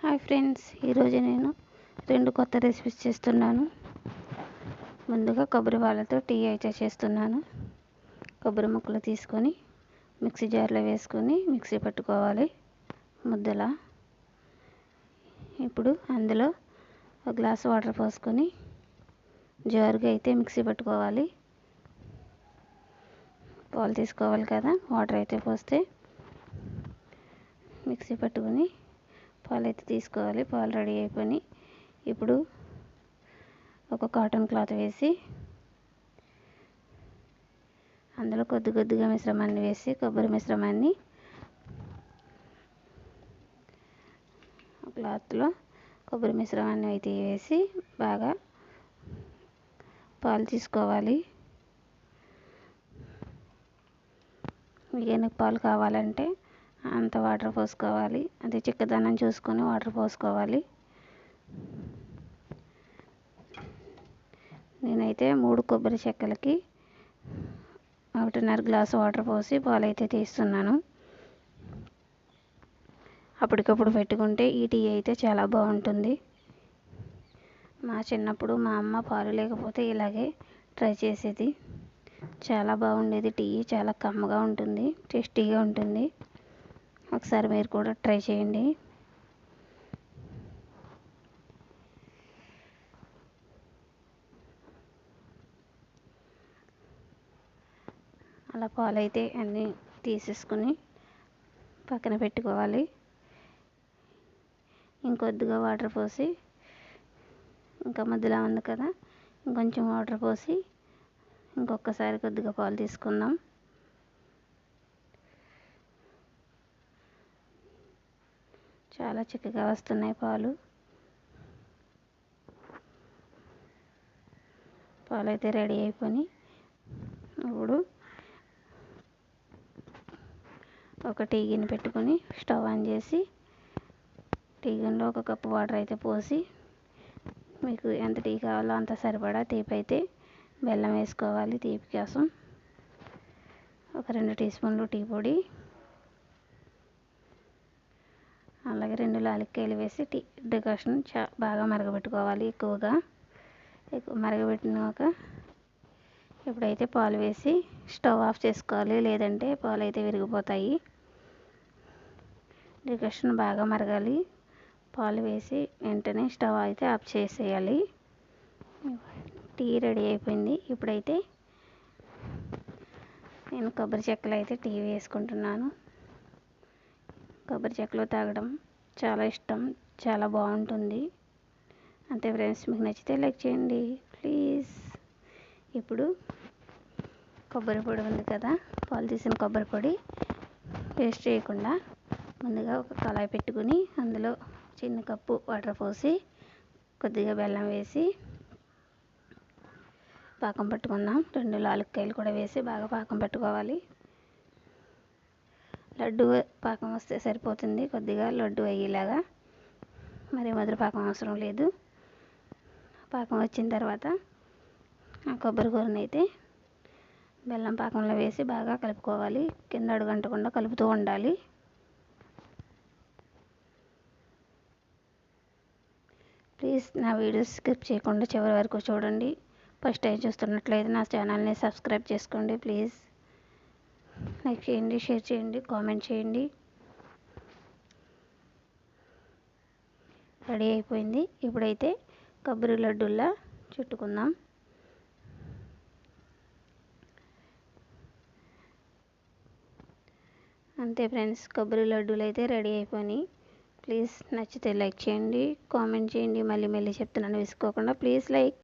Hi friends ఈరోజు నేను రెండు కొత్త రెసిపీస్ చేస్తున్నాను. ముందుగా కొబ్బరి వాళ్ళతో టీ అయితే చేస్తున్నాను. కొబ్బరి ముక్కలు తీసుకొని మిక్సీ జార్లో వేసుకొని మిక్సీ పట్టుకోవాలి ముద్దలా. ఇప్పుడు అందులో ఒక గ్లాస్ వాటర్ పోసుకొని జారుగా అయితే మిక్సీ పట్టుకోవాలి. పాలు తీసుకోవాలి కదా వాటర్ అయితే పోస్తే మిక్సీ పట్టుకొని పాలు అయితే తీసుకోవాలి. పాలు రెడీ అయిపోయి ఇప్పుడు ఒక కాటన్ క్లాత్ వేసి అందులో కొద్ది కొద్దిగా మిశ్రమాన్ని వేసి కొబ్బరి మిశ్రమాన్ని క్లాత్లో కొబ్బరి మిశ్రమాన్ని అయితే వేసి బాగా పాలు తీసుకోవాలి. మీకు పాలు కావాలంటే అంత వాటర్ పోసుకోవాలి. అది చిక్కదనం చూసుకొని వాటర్ పోసుకోవాలి. నేనైతే మూడు కొబ్బరి చెక్కలకి ఒకటిన్నర గ్లాసు వాటర్ పోసి పాలైతే తీస్తున్నాను. అప్పటికప్పుడు పెట్టుకుంటే ఈ టీ అయితే చాలా బాగుంటుంది. మా చిన్నప్పుడు మా అమ్మ పాలు లేకపోతే ఇలాగే ట్రై చేసేది. చాలా బాగుండేది. టీ చాలా కమ్మగా ఉంటుంది టేస్టీగా ఉంటుంది. ఒకసారి మీరు కూడా ట్రై చేయండి. అలా పాలైతే అన్నీ తీసేసుకుని పక్కన పెట్టుకోవాలి. ఇంకొద్దిగా వాటర్ పోసి ఇంకా మధ్యలో ఉంది కదా ఇంకొంచెం వాటర్ పోసి ఇంకొకసారి కొద్దిగా పాలు తీసుకుందాం. చాలా చిక్కగా వస్తున్నాయి పాలు. పాలు అయితే రెడీ అయిపోయి ఇప్పుడు ఒక టీ గిన్నె పెట్టుకొని స్టవ్ ఆన్ చేసి టీ గిన్నెలో ఒక కప్పు వాటర్ అయితే పోసి మీకు ఎంత టీ కావాలో అంత సరిపడా తీపి అయితే బెల్లం వేసుకోవాలి తీపి కోసం. ఒక రెండు టీ స్పూన్లు టీ పొడి అలాగే రెండు లాలిక్కాయలు వేసి టీ డికాషన్ చా బాగా మరగబెట్టుకోవాలి ఎక్కువగా. ఎక్కువ మరగబెట్టినాక ఇప్పుడైతే పాలు వేసి స్టవ్ ఆఫ్ చేసుకోవాలి లేదంటే పాలు అయితే విరిగిపోతాయి. డికాషన్ బాగా మరగాలి. పాలు వేసి వెంటనే స్టవ్ అయితే ఆఫ్ చేసేయాలి. టీ రెడీ అయిపోయింది. ఇప్పుడైతే నేను కొబ్బరి చెక్కలు అయితే టీ వేసుకుంటున్నాను. కొబ్బరి చెక్కలు తాగడం చాలా ఇష్టం చాలా బాగుంటుంది. అంతే ఫ్రెండ్స్ మీకు నచ్చితే లైక్ చేయండి. ప్లీజ్. ఇప్పుడు కొబ్బరి పొడి ఉంది కదా పాలు తీసిన కొబ్బరి పొడి వేస్ట్ చేయకుండా ముందుగా ఒక కళాయి పెట్టుకుని అందులో చిన్న కప్పు వాటర్ పోసి కొద్దిగా బెల్లం వేసి పాకం పట్టుకుందాం. రెండు లాలుక్కాయలు కూడా వేసి బాగా పాకం పెట్టుకోవాలి. లడ్డు పాకం వస్తే సరిపోతుంది. కొద్దిగా లడ్డు అయ్యేలాగా మరి మధుర పాకం అవసరం లేదు. పాకం వచ్చిన తర్వాత ఆ కొబ్బరి కూరని అయితే బెల్లం పాకంలో వేసి బాగా కలుపుకోవాలి. కింద అడుగంటకుండా కలుపుతూ ఉండాలి. ప్లీజ్ నా వీడియోస్ స్కిప్ చేయకుండా చివరి వరకు చూడండి. ఫస్ట్ టైం చూస్తున్నట్లయితే నా ఛానల్ని సబ్స్క్రైబ్ చేసుకోండి ప్లీజ్. లైక్ చేయండి షేర్ చేయండి కామెంట్ చేయండి. రెడీ అయిపోయింది. ఇప్పుడైతే కొబ్బరి లడ్డూల్లా చుట్టుకుందాం. అంతే ఫ్రెండ్స్ కొబ్బరి లడ్డూలు అయితే రెడీ అయిపోయినాయి. ప్లీజ్ నచ్చితే లైక్ చేయండి కామెంట్ చేయండి. మళ్ళీ మళ్ళీ చెప్తున్నాను వేసుకోకుండా ప్లీజ్ లైక్